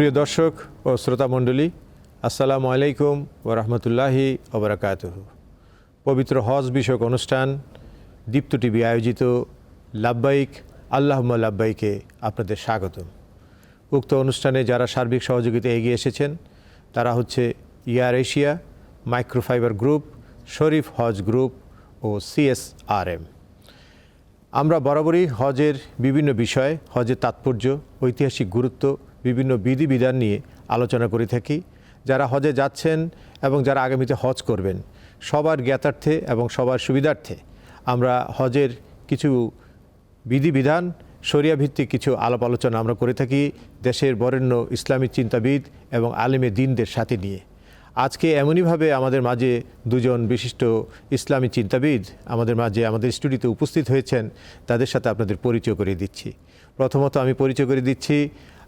সুপ্রিয় দর্শক ও শ্রোতা মণ্ডলী, আসসালামু আলাইকুম ওরহমতুল্লাহি ওবরাকাত পবিত্র হজ বিষয়ক অনুষ্ঠান দীপ্ত টিভি আয়োজিত লাব্বাইক আল্লাহম্মা লাব্বাইকে আপনাদের স্বাগত উক্ত অনুষ্ঠানে যারা সার্বিক সহযোগিতা এগিয়ে এসেছেন, তারা হচ্ছে Year Asia microfiber group, Sharif Hajj group ও সিএসআরএম। আমরা বরাবরই হজের বিভিন্ন বিষয়, হজের তাৎপর্য, ঐতিহাসিক গুরুত্ব বিভিন্ন বিধিবিধান নিয়ে আলোচনা করে থাকি। যারা হজে যাচ্ছেন এবং যারা আগামীতে হজ করবেন, সবার জ্ঞাতার্থে এবং সবার সুবিধার্থে আমরা হজের কিছু বিধিবিধান শরিয়া ভিত্তিক কিছু আলাপ আলোচনা আমরা করে থাকি দেশের বরেণ্য ইসলামী চিন্তাবিদ এবং আলেমে দিনদের সাথে নিয়ে। আজকে এমনইভাবে আমাদের মাঝে দুজন বিশিষ্ট ইসলামী চিন্তাবিদ আমাদের মাঝে আমাদের স্টুডিওতে উপস্থিত হয়েছেন, তাদের সাথে আপনাদের পরিচয় করিয়ে দিচ্ছি। প্রথমত আমি পরিচয় করে দিচ্ছি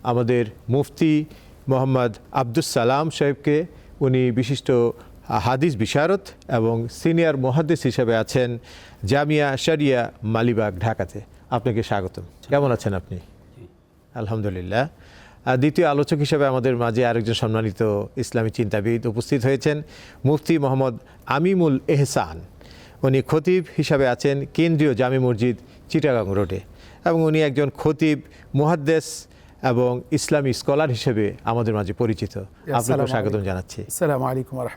আমাদের মুফতি মোহাম্মদ আব্দুস সালাম সাহেবকে। উনি বিশিষ্ট হাদিস বিশারত এবং সিনিয়র মহাদ্দিস হিসেবে আছেন জামিয়া শরিয়া মালিবাগ ঢাকাতে। আপনাকে স্বাগতম। কেমন আছেন আপনি? আলহামদুলিল্লাহ। আর দ্বিতীয় আলোচক হিসেবে আমাদের মাঝে আরেকজন সম্মানিত ইসলামী চিন্তাবিদ উপস্থিত হয়েছেন মুফতি মোহাম্মদ আমিমুল এহসান। উনি খতিব হিসাবে আছেন কেন্দ্রীয় জামি মসজিদ চিটাগাং রোডে। এবং উনি একজন খতিব মুহাদ্দেস এবং ইসলামী স্কলার হিসেবে আমাদের মাঝে পরিচিত। আপনাকে স্বাগতম জানাচ্ছি।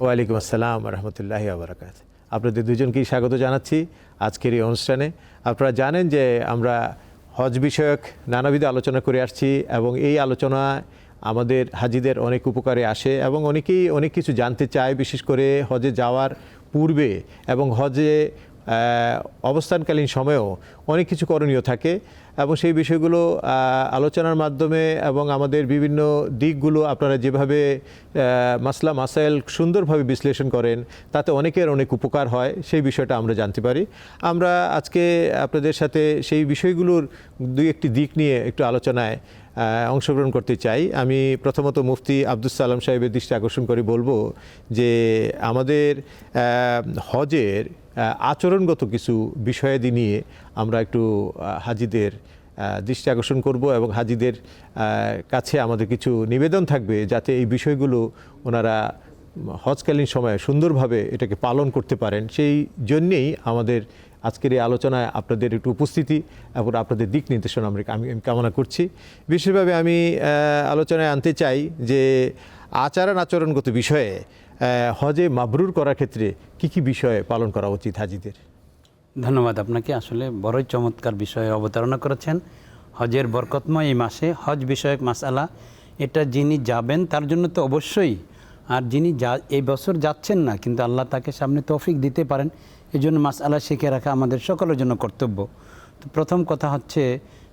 ওয়ালাইকুম আসসালাম রহমতুল্লাহ আবরাকাত আপনাদের দুজনকেই স্বাগত জানাচ্ছি আজকের এই অনুষ্ঠানে। আপনারা জানেন যে আমরা হজ বিষয়ক নানাবিধ আলোচনা করে আসছি এবং এই আলোচনা আমাদের হাজিদের অনেক উপকারে আসে এবং অনেকেই অনেক কিছু জানতে চায় বিশেষ করে হজে যাওয়ার পূর্বে এবং হজে অবস্থানকালীন সময়েও অনেক কিছু করণীয় থাকে এবং সেই বিষয়গুলো আলোচনার মাধ্যমে এবং আমাদের বিভিন্ন দিকগুলো আপনারা যেভাবে মাসলা, মাসাইল সুন্দরভাবে বিশ্লেষণ করেন, তাতে অনেকের অনেক উপকার হয়, সেই বিষয়টা আমরা জানতে পারি। আমরা আজকে আপনাদের সাথে সেই বিষয়গুলোর দুই একটি দিক নিয়ে একটু আলোচনায় অংশগ্রহণ করতে চাই। আমি প্রথমত মুফতি আব্দুল সালাম সাহেবের দৃষ্টি আকর্ষণ করে বলব যে আমাদের হজের আচরণগত কিছু বিষয়াদি নিয়ে আমরা একটু হাজিদের দৃষ্টি আকর্ষণ করব এবং হাজিদের কাছে আমাদের কিছু নিবেদন থাকবে যাতে এই বিষয়গুলো ওনারা হজকালীন সময়ে সুন্দরভাবে এটাকে পালন করতে পারেন। সেই জন্যেই আমাদের আজকের এই আলোচনায় আপনাদের একটু উপস্থিতি এবং আপনাদের দিক নির্দেশনা আমরা আমি কামনা করছি। বিশেষভাবে আমি আলোচনায় আনতে চাই যে আচারণ আচরণগত বিষয়ে হজে মাবরুর করার ক্ষেত্রে কি কি বিষয়ে পালন করা উচিত হাজিদের? ধন্যবাদ আপনাকে। আসলে বড়ই চমৎকার বিষয়ে অবতারণা করেছেন। হজের বরকতময় এই মাসে হজ বিষয়ক মাসালা এটা যিনি যাবেন তার জন্য তো অবশ্যই। আর যিনি যা এই বছর যাচ্ছেন না কিন্তু আল্লাহ তাকে সামনে তৌফিক দিতে পারেন এই জন্য মাসালা শিখে রাখা আমাদের সকলের জন্য কর্তব্য। তো প্রথম কথা হচ্ছে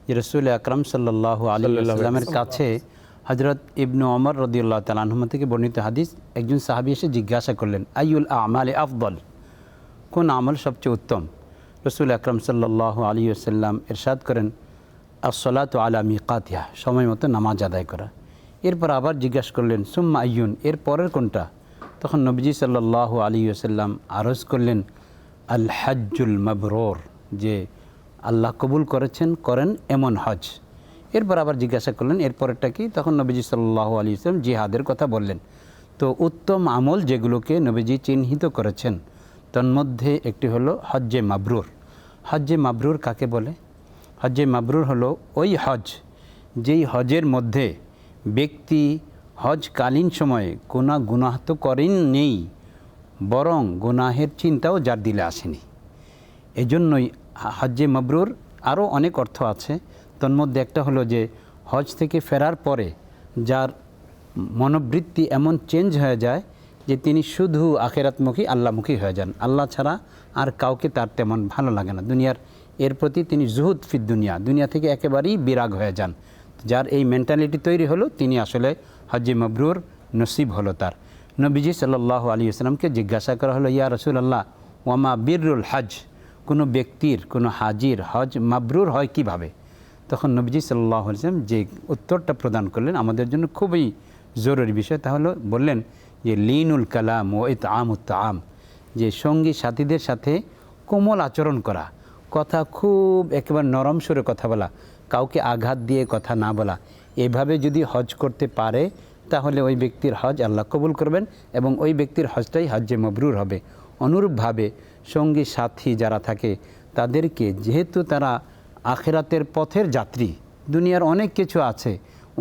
যে রসুল আকরাম সাল্লাহ আলিমের কাছে হজরত ইবনু অমর রদিউল্লাহ তালাহমা থেকে বর্ণিত হাদিস, একজন সাহাবি এসে জিজ্ঞাসা করলেন আইউল আমালে আফদল? কোন আমল সবচেয়ে উত্তম? রসুল আকরম সাল্লাহ আলী আসাল্লাম এরশাদ করেন আসলাত আলা মিকাতিয়া সময় মতো নামাজ আদায় করা। এরপর আবার জিজ্ঞাসা করলেন, সুম্মা আইয়ুন, এর পরের কোনটা? তখন নবীজি সাল্লাহ আলী আসাল্লাম আরজ করলেন আল হাজ্জুল মাবরোর, যে আল্লাহ কবুল করেছেন, করেন এমন হজ। এরপর আবার জিজ্ঞাসা করলেন, এরপরেরটা কি? তখন নবীজি সাল্লাহ আলী ইসলাম জিহাদের কথা বললেন। তো উত্তম আমল যেগুলোকে নবীজি চিহ্নিত করেছেন তন্মধ্যে একটি হলো হজ্জে মাবরুর। হজ্জে মাবরুর কাকে বলে? হজ্জে মাবরুর হলো ওই হজ যেই হজের মধ্যে ব্যক্তি হজকালীন সময়ে কোনো গুনাহ তো করেন নেই বরং গুনাহের চিন্তাও যার দিলে আসেনি। এজন্যই হজ্জে মাবরুর আরও অনেক অর্থ আছে। তন্মধ্যে একটা হলো যে হজ থেকে ফেরার পরে যার মনোবৃত্তি এমন চেঞ্জ হয়ে যায় যে তিনি শুধু আখেরাতমুখী, আল্লাহমুখী হয়ে যান। আল্লাহ ছাড়া আর কাউকে তার তেমন ভালো লাগে না। দুনিয়ার এর প্রতি তিনি জুহুদ ফিদ দুনিয়া। দুনিয়া থেকে একেবারেই বিরাগ হয়ে যান। যার এই মেন্টালিটি তৈরি হলো, তিনি আসলে হজ্জে মবরুর নসিব হলো তার। নবীজি সাল্লাহ আলী আসলামকে জিজ্ঞাসা করা হলো, ইয়া রসুল আল্লাহ ওয়ামা বীরুল হজ কোনো ব্যক্তির, কোনো হাজির হজ মাবরুর হয় কীভাবে? তখন নবীজি সাল্লাহ আলিয়াম যে উত্তরটা প্রদান করলেন, আমাদের জন্য খুবই জরুরি বিষয় তাহলে বললেন যে, লিনুল কালাম ও এত আম আম যে সঙ্গী সাথীদের সাথে কোমল আচরণ করা, কথা খুব একেবারে নরম সুরে কথা বলা, কাউকে আঘাত দিয়ে কথা না বলা, এভাবে যদি হজ করতে পারে, তাহলে ওই ব্যক্তির হজ আল্লাহ কবুল করবেন এবং ওই ব্যক্তির হজটাই হজ্জে মবরুর হবে। অনুরূপভাবে সঙ্গী সাথী যারা থাকে, তাদেরকে যেহেতু তারা আখেরাতের পথের যাত্রী। দুনিয়ার অনেক কিছু আছে,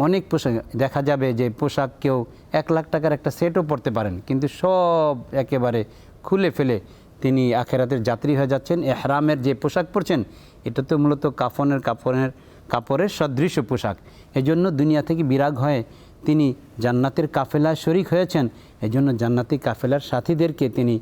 অনেক পোশাক। দেখা যাবে যে পোশাক কেউ এক লাখ টাকার একটা সেটও পরতে পারেন, কিন্তু সব একেবারে খুলে ফেলে তিনি আখেরাতের যাত্রী হয়ে যাচ্ছেন। এহরামের যে পোশাক পরছেন, এটা তো মূলত কাফনের কাপড়ের কাপড়ের সদৃশ পোশাক। এজন্য দুনিয়া থেকে বিরাগ হয়ে তিনি জান্নাতের কাফেলায় শরিক হয়েছেন। এজন্য জান্নাতি কাফেলার সাথীদেরকে তিনি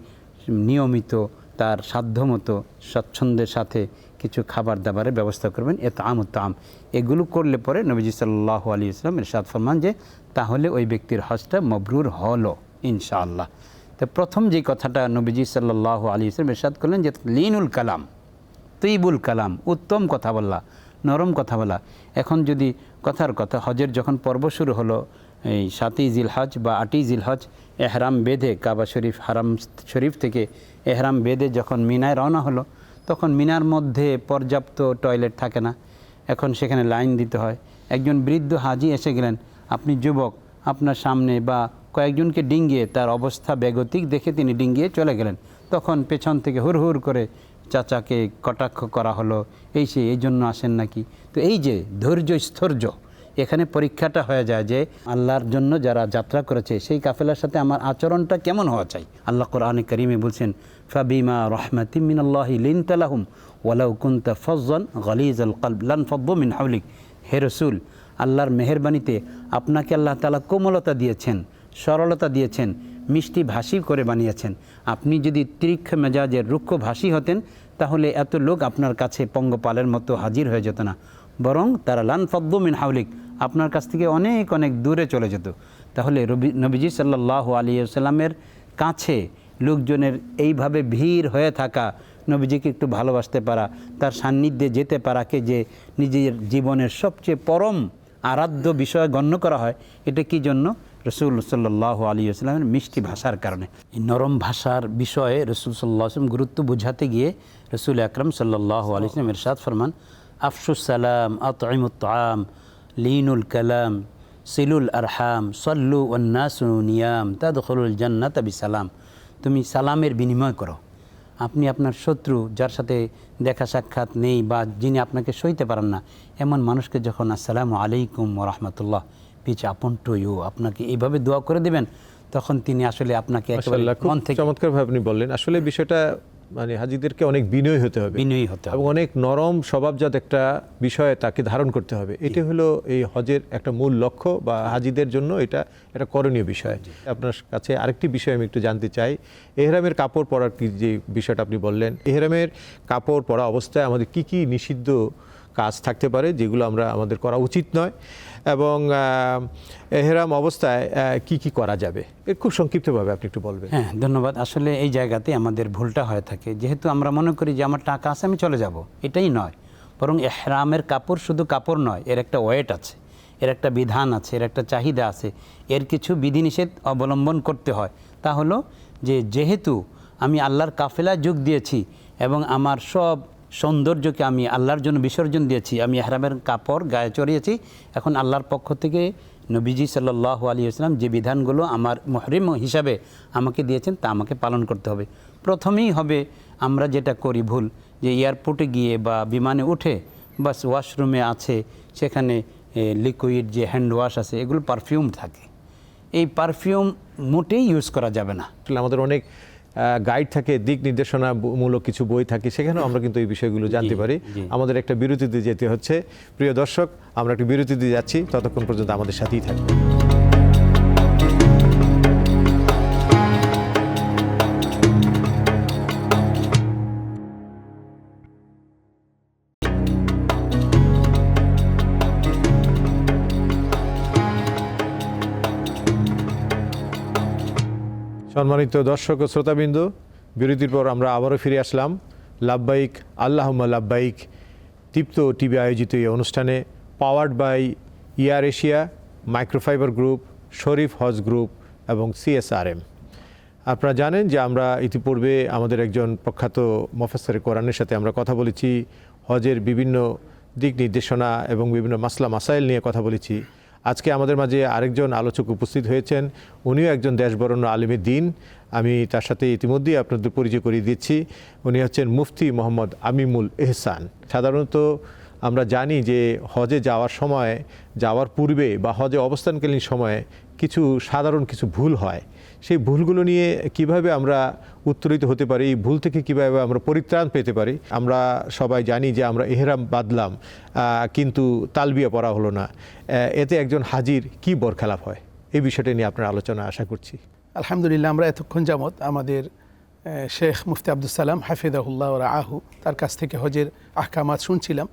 নিয়মিত তার সাধ্যমতো স্বচ্ছন্দের সাথে কিছু খাবার দাবারের ব্যবস্থা করবেন। এ তাম তাম। এগুলো করলে পরে নবীজি সাল্লাহ আলী ইসলাম এরশাদ ফরমান যে, তাহলে ওই ব্যক্তির হজটা মবরুর হলো, ইনশাআল্লাহ। তো প্রথম যে কথাটা নবীজি সাল্লাহ আলী ইসলাম এরশাদ করলেন যে, লিনুল কালাম, তৈবুল কালাম, উত্তম কথা বলা, নরম কথা বলা। এখন যদি কথার কথা হজের যখন পর্ব শুরু হলো এই সাতই জিলহজ বা আটই জিলহজ এহরাম বেঁধে কাবা শরীফ, হারাম শরীফ থেকে এহরাম বেঁধে যখন মিনায় রওনা হলো, তখন মিনার মধ্যে পর্যাপ্ত টয়লেট থাকে না। এখন সেখানে লাইন দিতে হয়। একজন বৃদ্ধ হাজি এসে গেলেন, আপনি যুবক, আপনার সামনে বা কয়েকজনকে ডিঙ্গিয়ে তার অবস্থা বেগতিক দেখে তিনি ডিঙ্গিয়ে চলে গেলেন। তখন পেছন থেকে হুর হুর করে চাচাকে কটাক্ষ করা হলো, এই সে এই জন্য আসেন নাকি? তো এই যে ধৈর্য স্থৈর্য এখানে পরীক্ষাটা হয়ে যায় যে আল্লাহর জন্য যারা যাত্রা করেছে, সেই কাফেলার সাথে আমার আচরণটা কেমন হওয়া চাই? আল্লাহ কোরআনে করিমে বলছেন, ফাবিমা রহমাতিম মিনাল্লাহি লিন তালাহুম ওয়ালাউ কুন্তা ফজন গলিজ কলব, লান ফব্ব মিন হাউলিক হে রসুল, আল্লাহর মেহরবানিতে আপনাকে আল্লাহ তালা কোমলতা দিয়েছেন, সরলতা দিয়েছেন, মিষ্টি ভাষী করে বানিয়েছেন। আপনি যদি তীক্ষ মেজাজের রুক্ষ ভাষী হতেন, তাহলে এত লোক আপনার কাছে পঙ্গপালের মতো হাজির হয়ে যেত না। বরং তারা, লান ফদ্দ মিন হাউলিক আপনার কাছ থেকে অনেক অনেক দূরে চলে যেত। তাহলে রবি, নবীজি সাল্লাহ আলী সাল্লামের কাছে লোকজনের এইভাবে ভিড় হয়ে থাকা, নবীজিকে একটু ভালোবাসতে পারা, তার সান্নিধ্যে যেতে পারাকে যে নিজের জীবনের সবচেয়ে পরম আরাধ্য বিষয় গণ্য করা হয়, এটা কি জন্য? রসুল সাল্লাহ আলী আসলামের মিষ্টি ভাষার কারণে। এই নরম ভাষার বিষয়ে রসুল সাল্লাহ আসলাম গুরুত্ব বোঝাতে গিয়ে রসুল আকরম সাল্লাহ আলী আসলাম এরশাদ ফরমান আফসুস সালাম আতঈমুত্তাম লিনুল কালাম সিলুল আরহাম সল্লু উন্নাসু নিয়াম তাদখলুল জান্নাত আবি সালাম তুমি সালামের বিনিময় করো। আপনি আপনার শত্রু যার সাথে দেখা সাক্ষাৎ নেই বা যিনি আপনাকে সইতে পারেন না এমন মানুষকে যখন আসসালামু আলাইকুম রহমতুল্লাহ পিছ আপন টু ইউ আপনাকে এইভাবে দোয়া করে দেবেন তখন তিনি আসলে আপনাকে মন থেকে চমৎকারভাবে আপনি বললেন। আসলে বিষয়টা মানে হাজিদেরকে অনেক বিনয়ী হতে হবে। বিনয়ী হতে হবে। এবং অনেক নরম স্বভাবজাত একটা বিষয় তাকে ধারণ করতে হবে। এটি হলো এই হজের একটা মূল লক্ষ্য বা হাজিদের জন্য এটা একটা করণীয় বিষয়। আপনার কাছে আরেকটি বিষয় আমি একটু জানতে চাই। এহরামের কাপড় পরার কি যে বিষয়টা আপনি বললেন এহরামের কাপড় পরা অবস্থায় আমাদের কি কি নিষিদ্ধ কাজ থাকতে পারে যেগুলো আমরা আমাদের করা উচিত নয়। এবং এহরাম অবস্থায় কি কি করা যাবে? এর খুব সংক্ষিপ্তভাবে আপনি একটু বলবেন। হ্যাঁ ধন্যবাদ। আসলে এই জায়গাতে আমাদের ভুলটা হয়ে থাকে। যেহেতু আমরা মনে করি যে আমার টাকা আছে, আমি চলে যাব। এটাই নয়। বরং এহরামের কাপড় শুধু কাপড় নয়, এর একটা ওয়েট আছে, এর একটা বিধান আছে, এর একটা চাহিদা আছে, এর কিছু বিধিনিষেধ অবলম্বন করতে হয়। তা হলো যে, যেহেতু আমি আল্লাহর কাফেলায় যোগ দিয়েছি এবং আমার সব সৌন্দর্যকে আমি আল্লাহর জন্য বিসর্জন দিয়েছি। আমি এহরামের কাপড় গায়ে চড়িয়েছি। এখন আল্লাহর পক্ষ থেকে নবীজি সাল্লাহ আলী ইসলাম যে বিধানগুলো আমার মহরিম হিসাবে আমাকে দিয়েছেন, তা আমাকে পালন করতে হবে। প্রথমেই হবে, আমরা যেটা করি ভুল, যে এয়ারপোর্টে গিয়ে বা বিমানে উঠে বাস ওয়াশরুমে আছে, সেখানে লিকুইড যে হ্যান্ড ওয়াশ আছে, এগুলো পারফিউম থাকে। এই পারফিউম মোটেই ইউজ করা যাবে না। আসলে আমাদের অনেক গাইড থাকে দিক নির্দেশনা মূলক কিছু বই থাকে সেখানেও আমরা কিন্তু এই বিষয়গুলো জানতে পারি। আমাদের একটা বিরতিতে যেতে হচ্ছে। প্রিয় দর্শক আমরা একটু বিরতিতে যাচ্ছি। ততক্ষণ পর্যন্ত আমাদের সাথেই থাকবে সম্মানিত দর্শক ও শ্রোতাবৃন্দ, বিরতির পর আমরা আবারও ফিরে আসলাম। লাভবাইক আল্লাহম্মা লাভবাইক তৃপ্ত টিভি আয়োজিত এই অনুষ্ঠানে, powered by Year Asia, microfiber group, Sharif Hajj group এবং সিএসআরএম। আপনারা জানেন যে আমরা ইতিপূর্বে আমাদের একজন প্রখ্যাত মফাসের কোরআনের সাথে আমরা কথা বলেছি, হজের বিভিন্ন দিক নির্দেশনা এবং বিভিন্ন মাসলা, মাসাইল নিয়ে কথা বলেছি। আজকে আমাদের মাঝে আরেকজন আলোচক উপস্থিত হয়েছেন। উনিও একজন দেশবরণ্য আলিমে দিন। আমি তার সাথে ইতিমধ্যেই আপনাদের পরিচয় করিয়ে দিচ্ছি। উনি হচ্ছেন মুফতি মোহাম্মদ আমিমুল এহসান। সাধারণত আমরা জানি যে হজে যাওয়ার সময় যাওয়ার পূর্বে বা হজে অবস্থানকালীন সময়ে কিছু সাধারণ কিছু ভুল হয়। সেই ভুলগুলো নিয়ে কীভাবে আমরা উত্তরিত হতে পারি ভুল থেকে কীভাবে আমরা পরিত্রাণ পেতে পারি আমরা সবাই জানি যে আমরা এহেরাম বাঁধলাম আহ, কিন্তু তালবিয়া পড়া হলো না। এতে একজন হাজির কি বরখেলাপ হয়? এই বিষয়টা নিয়ে আপনার আলোচনা আশা করছি। আলহামদুলিল্লাহ আমরা এতক্ষণ যাবৎ আমাদের শেখ মুফতি আব্দুল সালাম হাফিদাহুল্লাহ আহু তার কাছ থেকে হজের আহকামাত শুনছিলাম।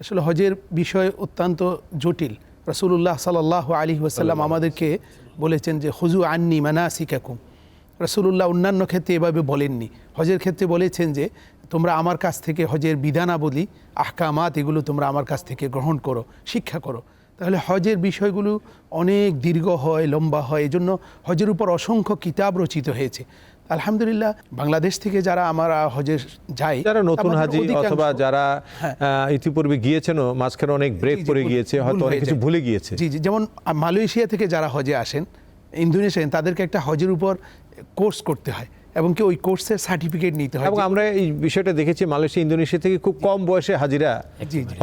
আসলে হজের বিষয় অত্যন্ত জটিল। রসুল্লাহ সাল্লাহ আলী ওসাল্লাম আমাদেরকে বলেছেন যে হুজু আন্নি মানা শিকাকুম রসুল্লাহ অন্যান্য ক্ষেত্রে এভাবে বলেননি। হজের ক্ষেত্রে বলেছেন যে তোমরা আমার কাছ থেকে হজের বিধানাবলী আহকামাত এগুলো তোমরা আমার কাছ থেকে গ্রহণ করো শিক্ষা করো। তাহলে হজের বিষয়গুলো অনেক দীর্ঘ হয় লম্বা হয় এজন্য হজের উপর অসংখ্য কিতাব রচিত হয়েছে। আলহামদুলিল্লাহ বাংলাদেশ থেকে যারা আমরা হজে যাই যারা নতুন হাজি অথবা যারা হ্যাঁ। ইতিপূর্বে গিয়েছেন মাঝখানে অনেক ব্রেক পড়ে গিয়েছে হয়তো অনেক কিছু ভুলে গিয়েছে। জি জি যেমন মালয়েশিয়া থেকে যারা হজে আসেন ইন্দোনেশিয়ান তাদেরকে একটা হজের উপর কোর্স করতে হয়। এবং কি ওই কোর্সের সার্টিফিকেট নিতে হয়? এবং আমরা এই বিষয়টা দেখেছি মালয়েশিয়া ইন্দোনেশিয়া থেকে খুব কম বয়সে হাজিরা।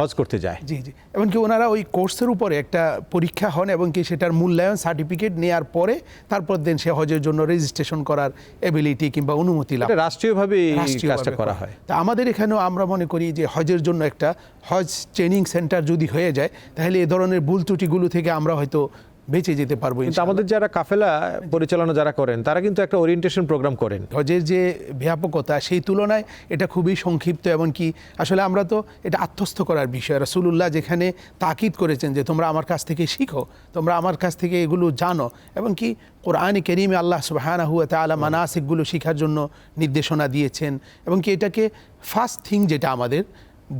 হজ করতে যায়। জি জি। এমনকি ওনারা ওই কোর্সের উপরে একটা পরীক্ষা হন এবং কি সেটার মূল্যায়ন সার্টিফিকেট নেওয়ার পরে তারপর দেন সে হজের জন্য রেজিস্ট্রেশন করার এবিলিটি কিংবা অনুমতি লাভ রাষ্ট্রীয়ভাবে রাষ্ট্রীয়ভাবে কাজটা করা। হয়। তা আমাদের এখানেও আমরা মনে করি যে হজের জন্য একটা হজ ট্রেনিং সেন্টার যদি হয়ে যায় তাহলে এ ধরনের ভুল ত্রুটিগুলো থেকে আমরা হয়তো বেঁচে যেতে পারব কিন্তু আমাদের যারা কাফেলা পরিচালনা যারা করেন তারা কিন্তু একটা ওরিয়েন্টেশন প্রোগ্রাম করেন। হজের যে ব্যাপকতা সেই তুলনায় এটা খুবই সংক্ষিপ্ত এমনকি আসলে আমরা তো এটা আত্মস্থ করার বিষয়। রাসুলুল্লাহ যেখানে তাকিদ করেছেন যে তোমরা আমার কাছ থেকে শিখো তোমরা আমার কাছ থেকে এগুলো জানো এবং কি কোরআনে কেরিমে আল্লাহ সুবাহানা হুয়া তালা মানাসিকগুলো শেখার জন্য নির্দেশনা দিয়েছেন এবং কি এটাকে ফার্স্ট থিং যেটা আমাদের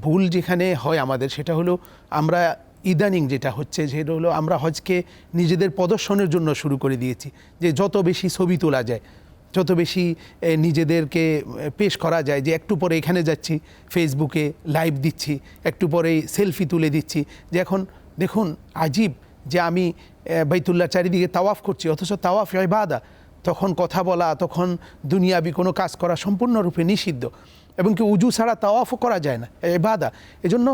ভুল যেখানে হয় আমাদের সেটা হলো আমরা ইদানিং যেটা হচ্ছে, সেটা হলো আমরা হজকে নিজেদের প্রদর্শনের জন্য শুরু করে দিয়েছি, যে যত বেশি ছবি তোলা যায়, যত বেশি নিজেদেরকে পেশ করা যায়, যে একটু পরে এখানে যাচ্ছি ফেসবুকে লাইভ দিচ্ছি, একটু পরেই সেলফি তুলে দিচ্ছি, যে এখন দেখুন, আজীব যে আমি বাইতুল্লাহ চারিদিকে তাওয়াফ করছি, অথচ তাওয়াফ ইবাদা, তখন কথা বলা, তখন দুনিয়াবি কোনো কাজ করা সম্পূর্ণরূপে নিষিদ্ধ। এবং কি উজু ছাড়া তাওয়াফও করা যায় না এবাদা এজন্য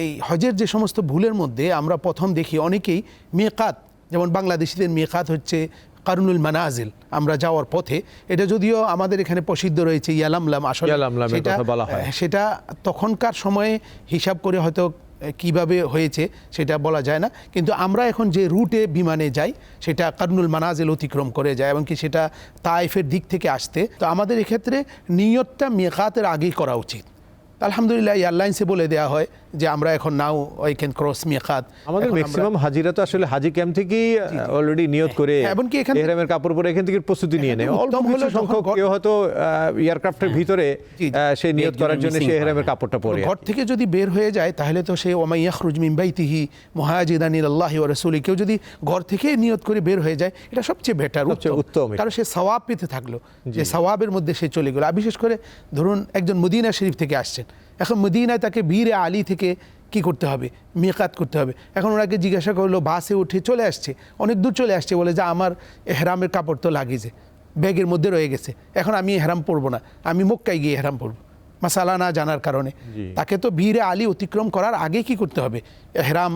এই হজের যে সমস্ত ভুলের মধ্যে আমরা প্রথম দেখি অনেকেই মেকাত যেমন বাংলাদেশিদের মেকাত হচ্ছে কারুনুল মানাজিল আমরা যাওয়ার পথে এটা যদিও আমাদের এখানে প্রসিদ্ধ রয়েছে ইয়ালামলাম আসলে হয়। সেটা তখনকার সময়ে হিসাব করে হয়তো কীভাবে হয়েছে সেটা বলা যায় না। কিন্তু আমরা এখন যে রুটে বিমানে যাই, সেটা কারনুল মানাজেল অতিক্রম করে যায় এবং কি সেটা তাইফের দিক থেকে আসতে। তো আমাদের এক্ষেত্রে নিয়তটা মেকাতের আগেই করা উচিত। আলহামদুলিল্লাহ এয়ারলাইন্সে বলে দেওয়া হয় যে আমরা এখন নাও আই ক্যান ক্রস মেকাত আমাদের ম্যাক্সিমাম হাজিরা তো আসলে হাজি ক্যাম্প থেকেই অলরেডি নিয়ত করে হ্যাঁ, এমনকি এখান এহরামের কাপড় পরে এখান থেকে প্রস্তুতি নিয়ে নেয়। অল্প কিছু সংখ্যক কেউ হয়তো এয়ারক্রাফটের ভিতরে জি। আহ, সেই নিয়ত করার জন্য হয়, এহরামের হ্যাঁ। কাপড়টা পরে। ঘর থেকে যদি বের হয়ে যায় তাহলে তো সে ওমাইয়াখরুজ মিম্বাইতিহি মহাজিদানিল আল্লাহি ও রসুলি। কেউ যদি ঘর থেকে নিয়ত করে বের হয়ে যায় এটা সবচেয়ে বেটার উত্তম। কারণ সে সওয়াব পেতে থাকল। যে সওয়াবের মধ্যে সে চলে গেল। আর বিশেষ করে ধরুন একজন মদিনা শরীফ থেকে আসছেন। এখন মদিনায় তাকে বীরে আলী থেকে কি করতে হবে? মেকাত করতে হবে। এখন ওনাকে জিজ্ঞাসা করল, বাসে উঠে চলে আসছে। অনেক দূর চলে আসছে। বলে, যে, আমার এহরামের কাপড় তো লাগিয়েছে ব্যাগের মধ্যে রয়ে গেছে। এখন আমি এহরাম পরবো না। আমি মক্কায় গিয়ে এহরাম পরবো। মাসালা না জানার কারণে। তাকে তো বীরে আলী অতিক্রম করার আগে কি করতে হবে? এহরাম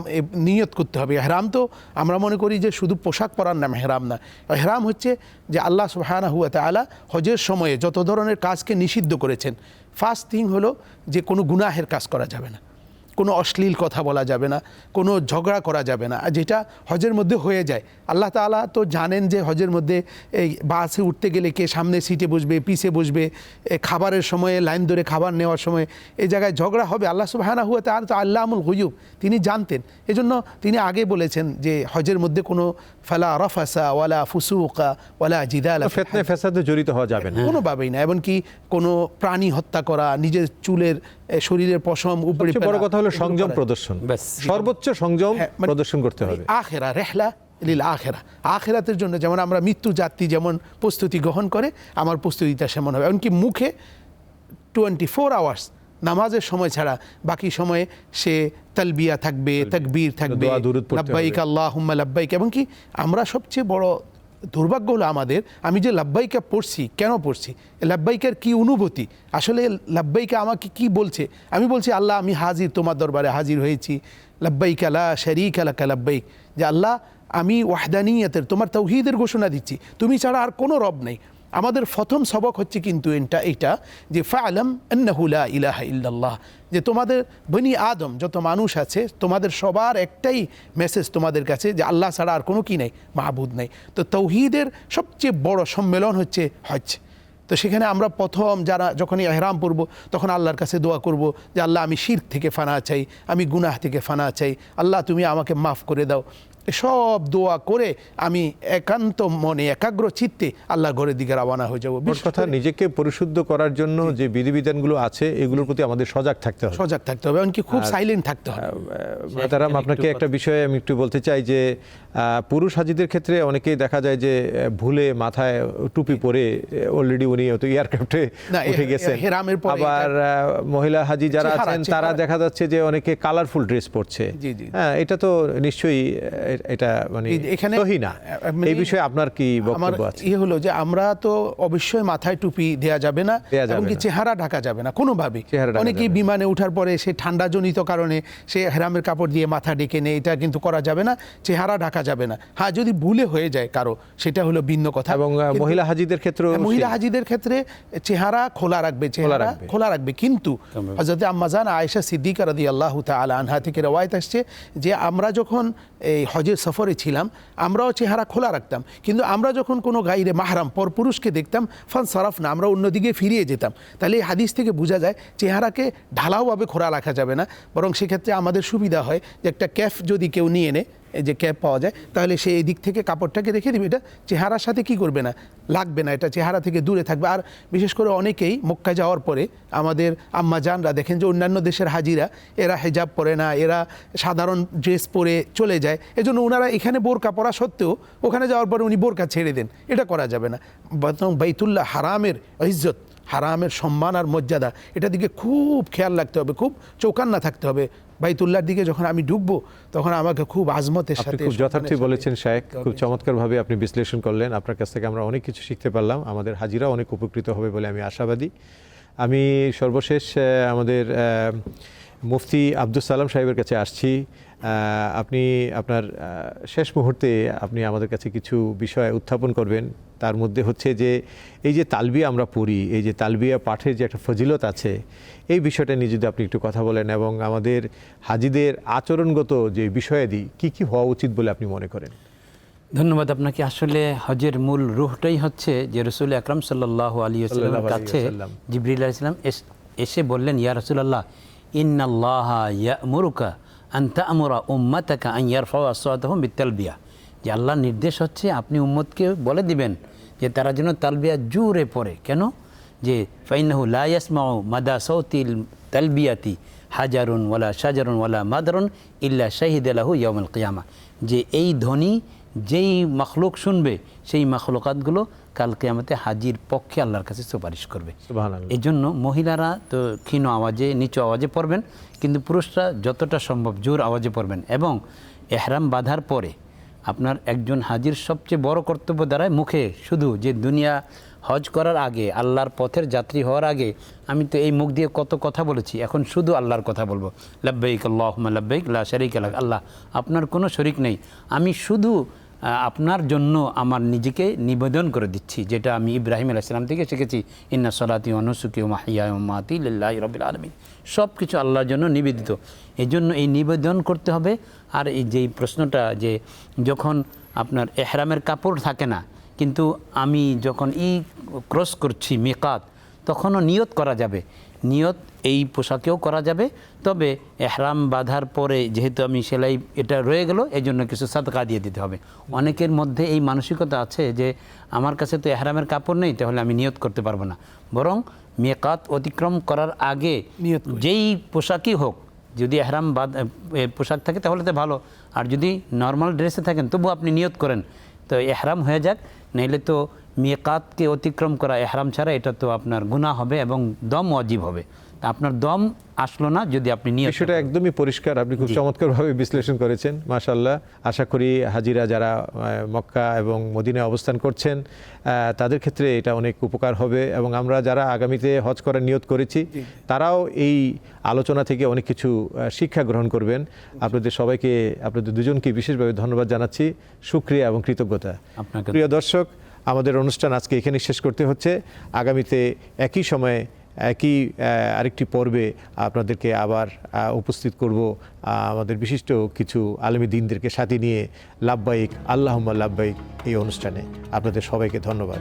নিয়ত করতে হবে। এহরাম তো আমরা মনে করি যে শুধু পোশাক পরার নাম এহরাম না। এহরাম হচ্ছে যে আল্লাহ সুহানা হুয়া তালা হজের সময়ে যত ধরনের কাজকে নিষিদ্ধ করেছেন ফার্স্ট থিং হলো যে কোনো গুনাহের কাজ করা যাবে না। কোনো অশ্লীল কথা বলা যাবে না কোনো ঝগড়া করা যাবে না আর যেটা হজের মধ্যে হয়ে যায়। আল্লাহ তাআলা তো জানেন যে হজের মধ্যে এই বাসে উঠতে গেলে কে সামনে সিটে বসবে পিছে বসবে খাবারের সময়ে লাইন ধরে খাবার নেওয়ার সময় এই জায়গায় ঝগড়া হবে। আল্লাহ সুবাহানা হুয়া তার তো আল্লাহমুল হুয়ুব তিনি জানতেন। এজন্য তিনি আগে বলেছেন যে হজের মধ্যে কোনো ফালা রফাসা ওয়ালা ফুসুকা ওয়ালা জিদালা ফেতনে ফেসাদে জড়িত হওয়া যাবে না। কোনোভাবেই না এমনকি কোনো প্রাণী হত্যা করা নিজের চুলের শরীরের পশম উপরে বড় কথা হলো সংযম প্রদর্শন। সর্বোচ্চ সংযম হ্যাঁ, মানে- প্রদর্শন করতে হবে। আখেরা রেহলা লিল আখেরা। আখেরাতের জন্য যেমন আমরা মৃত্যু যাত্রী যেমন প্রস্তুতি গ্রহণ করে আমার প্রস্তুতিটা সেমন হবে। এমনকি মুখে টোয়েন্টি ফোর আওয়ার্স নামাজের সময় ছাড়া বাকি সময়ে সে তালবিয়া থাকবে তাকবীর থাকবে। লাব্বাইক আল্লাহুম্মা লাব্বাইক। এবং কি আমরা সবচেয়ে বড় দুর্ভাগ্য হলো আমাদের, আমি যে লাব্বাইকা পড়ছি, কেন পড়ছি? লাব্বাইকার কি অনুভূতি? আসলে লাব্বাইকা আমাকে কি বলছে? আমি বলছি, আল্লাহ, আমি হাজির, তোমার দরবারে হাজির হয়েছি। লাব্বাইক আলা শরিক আলাকা লাব্বাইক। যে আল্লাহ, আমি ওয়াহদানিয়তের, তোমার তৌহিদের ঘোষণা দিচ্ছি। তুমি ছাড়া আর কোনো রব নেই। আমাদের প্রথম সবক হচ্ছে কিন্তু এটা এটা যে ফালাম আন্নাহুলা ইলাহা ইল্লাল্লাহ, যে তোমাদের বনি আদম যত মানুষ আছে, তোমাদের সবার একটাই মেসেজ তোমাদের কাছে যে আল্লাহ ছাড়া আর কোনো কি নেই মাহবুদ নেই। তো তৌহিদের সবচেয়ে বড় সম্মেলন হচ্ছে হজ। তো সেখানে আমরা প্রথম যারা যখনই এহরাম পড়ব, তখন আল্লাহর কাছে দোয়া করব যে, আল্লাহ, আমি শির থেকে ফানা চাই, আমি গুনাহ থেকে ফানা চাই, আল্লাহ, তুমি আমাকে মাফ করে দাও। সব দোয়া করে আমি একান্ত মনে একাগ্র চিত্তে আল্লাহ ঘরের দিকে রওনা হয়ে যাব। কথা নিজেকে পরিশুদ্ধ করার জন্য যে বিধিবিধানগুলো আছে এগুলোর প্রতি আমাদের সজাগ থাকতে হবে। সজাগ থাকতে হবে এমনকি খুব সাইলেন্ট থাকতে হবে। তারাম আপনাকে একটা বিষয়ে আমি একটু বলতে চাই যে আহ, পুরুষ হাজিদের ক্ষেত্রে অনেকেই দেখা যায় যে ভুলে মাথায় টুপি পরে অলরেডি উনি হয়তো এয়ারক্রাফটে উঠে গেছেন। আবার আহ, মহিলা হাজি যারা আছেন তারা দেখা যাচ্ছে যে অনেকে কালারফুল ড্রেস পরছে। হ্যাঁ এটা তো নিশ্চয়ই এটা মানে এখানে না। মানে- এই বিষয়ে আপনার কি বক্তব্য আছে? ইয়ে হলো যে আমরা তো অবশ্যই মাথায় টুপি দেয়া যাবে না এমনকি না। চেহারা ঢাকা যাবে না কোনোভাবে চেহারা ঢাকা অনেকেই যাবে না। বিমানে ওঠার পরে সে ঠান্ডাজনিত কারণে সে হেরামের কাপড় দিয়ে মাথা ডেকে নেয় এটা কিন্তু করা যাবে না চেহারা ঢাকা যাবে না। হ্যাঁ যদি ভুলে হয়ে যায় কারও সেটা হলো ভিন্ন কথা। এবং মহিলা হাজিদের ক্ষেত্রেও হ্যাঁ, মহিলা হাজিদের ক্ষেত্রে চেহারা খোলা রাখবে চেহারা খোলা রাখবে। কিন্তু হজরত আম্মাজান আয়েশা সিদ্দিকা রাদি আল্লাহ তালা আনহা থেকে রওয়ায়ত আসছে যে আমরা যখন এই হজের সফরে ছিলাম, আমরাও চেহারা খোলা রাখতাম। কিন্তু আমরা যখন কোনো গাইরে মাহরাম পরপুরুষকে দেখতাম, ফান সরফ না আমরা অন্যদিকে ফিরিয়ে যেতাম। তাহলে এই হাদিস থেকে বোঝা যায়, চেহারাকে ঢালাওভাবে খোলা রাখা যাবে না। বরং সেক্ষেত্রে আমাদের সুবিধা হয় যে একটা ক্যাফ যদি কেউ নিয়ে নেয় যে ক্যাপ পাওয়া যায়, তাহলে সে এই দিক থেকে কাপড়টাকে রেখে দিবে। এটা চেহারার সাথে কি করবে না? লাগবে না, এটা চেহারা থেকে দূরে থাকবে। আর বিশেষ করে অনেকেই মক্কা যাওয়ার পরে আমাদের আম্মা জানরা দেখেন যে অন্যান্য দেশের হাজিরা, এরা হেজাব পরে না, এরা সাধারণ ড্রেস পরে চলে যায়। এজন্য ওনারা এখানে বোরকা পরা সত্ত্বেও ওখানে যাওয়ার পরে উনি বোরকা ছেড়ে দেন। এটা করা যাবে না। বরং বাইতুল্লাহ হারামের ইজ্জত, হারামের সম্মান আর মর্যাদা, এটা দিকে খুব খেয়াল রাখতে হবে, খুব চৌকান্না থাকতে হবে। বাইতুল্লাহর দিকে যখন আমি ঢুকবো তখন আমাকে খুব আজমতের সাথে খুব যথার্থই বলেছেন শায়েক খুব। চমৎকারভাবে আপনি বিশ্লেষণ করলেন। আপনার কাছ থেকে আমরা অনেক কিছু শিখতে পারলাম। আমাদের হাজিরা অনেক উপকৃত হবে বলে আমি আশাবাদী। আমি সর্বশেষ আমাদের মুফতি আব্দুল সালাম সাহেবের কাছে আসছি। আপনি আপনার শেষ মুহূর্তে আপনি আমাদের কাছে কিছু বিষয় উত্থাপন করবেন। তার মধ্যে হচ্ছে যে এই যে তালবিয়া আমরা পড়ি এই যে তালবিয়া পাঠের যে একটা ফজিলত আছে এই বিষয়টা নিয়ে যদি আপনি একটু কথা বলেন এবং আমাদের হাজিদের আচরণগত যে বিষয়াদি কি কি হওয়া উচিত বলে আপনি মনে করেন? ধন্যবাদ আপনাকে। আসলে হজের মূল রুহটাই হচ্ছে যে রসুল আকরাম সাল্লাহ আলী আলাইহি কাছে। জিবরিল ইসলাম এসে বললেন ইয়া রসুল্লাহ ইন্নাল্লাহ ইয়ামুরুকা আন্তা আমরা উম্মাতাকা আন ইয়ারফাউ আসওয়াতাহুম বিতালবিয়া যে আল্লাহর নির্দেশ হচ্ছে আপনি উম্মতকে বলে দিবেন যে তারা যেন তালবিয়া জুরে পড়ে। কেন? যে ফাইনাহু লা ইয়াসমাউ মাদা সৌতিল তালবিয়াতি হাজারুন ওয়ালা শাজারুন ওয়ালা মাদারুন ইল্লা শাহিদ আলাহু ইয়াউমুল কিয়ামা। যে এই ধ্বনি যেই মখলুক শুনবে সেই মাখলকাতগুলো কালকে কিয়ামতে হাজির পক্ষে আল্লাহর কাছে সুপারিশ করবে। এই জন্য মহিলারা তো ক্ষীণ আওয়াজে নিচু আওয়াজে পড়বেন কিন্তু পুরুষরা যতটা সম্ভব জোর আওয়াজে পড়বেন এবং এহরাম বাঁধার পরে আপনার একজন হাজির সবচেয়ে বড় কর্তব্য দ্বারায় মুখে শুধু যে দুনিয়া হজ করার আগে আল্লাহর পথের যাত্রী হওয়ার আগে আমি তো এই মুখ দিয়ে কত কথা বলেছি এখন শুধু আল্লাহর কথা বলব। লাব্বাইক আল্লাহ লাব্বাইক লা শরিক আল্লাহ আপনার কোনো শরিক নেই। আমি শুধু আপনার জন্য আমার নিজেকে নিবেদন করে দিচ্ছি, যেটা আমি ইব্রাহিম আলাইসালাম থেকে শিখেছি। ইন্না সলাতি অনুসুকি মাহিয়া মাতি লিল্লাহ রবিল আলমিন। সব কিছু আল্লাহর জন্য নিবেদিত। এই জন্য এই নিবেদন করতে হবে। আর এই যেই প্রশ্নটা যে যখন আপনার এহরামের কাপড় থাকে না, কিন্তু আমি যখন ই ক্রস করছি মেকাত, তখনও নিয়ত করা যাবে। নিয়ত এই পোশাকেও করা যাবে। তবে এহরাম বাঁধার পরে যেহেতু আমি সেলাই এটা রয়ে গেল এই জন্য কিছু সাদকা দিয়ে দিতে হবে। অনেকের মধ্যে এই মানসিকতা আছে যে আমার কাছে তো এহরামের কাপড় নেই তাহলে আমি নিয়ত করতে পারব না। বরং মেকাত অতিক্রম করার আগে যেই পোশাকই হোক যদি এহরাম বাদ পোশাক থাকে তাহলে তো ভালো। আর যদি নর্মাল ড্রেসে থাকেন তবু আপনি নিয়ত করেন। তো এহরাম হয়ে যাক নাইলে তো মিয়াকাতকে অতিক্রম করা এহরাম ছাড়া এটা তো আপনার গুনাহ হবে এবং দম অজীব হবে। তা আপনার দম আসলো না যদি আপনি নিয়ে বিষয়টা একদমই পরিষ্কার। আপনি খুব চমৎকারভাবে বিশ্লেষণ করেছেন মাশাল্লাহ আশা করি হাজিরা যারা মক্কা এবং মদিনায় অবস্থান করছেন তাদের ক্ষেত্রে এটা অনেক উপকার হবে এবং আমরা যারা আগামীতে হজ করার নিয়ত করেছি তারাও এই আলোচনা থেকে অনেক কিছু শিক্ষা গ্রহণ করবেন। আপনাদের সবাইকে আপনাদের দুজনকে বিশেষভাবে ধন্যবাদ জানাচ্ছি। সুক্রিয়া এবং কৃতজ্ঞতা। প্রিয় দর্শক আমাদের অনুষ্ঠান আজকে এখানে শেষ করতে হচ্ছে। আগামীতে একই সময়ে একই আরেকটি পর্বে আপনাদেরকে আবার উপস্থিত করব আমাদের বিশিষ্ট কিছু আলমী দিনদেরকে সাথে নিয়ে লাভবাহিক, আল্লাহম্মা লাভবাহিক এই অনুষ্ঠানে। আপনাদের সবাইকে ধন্যবাদ।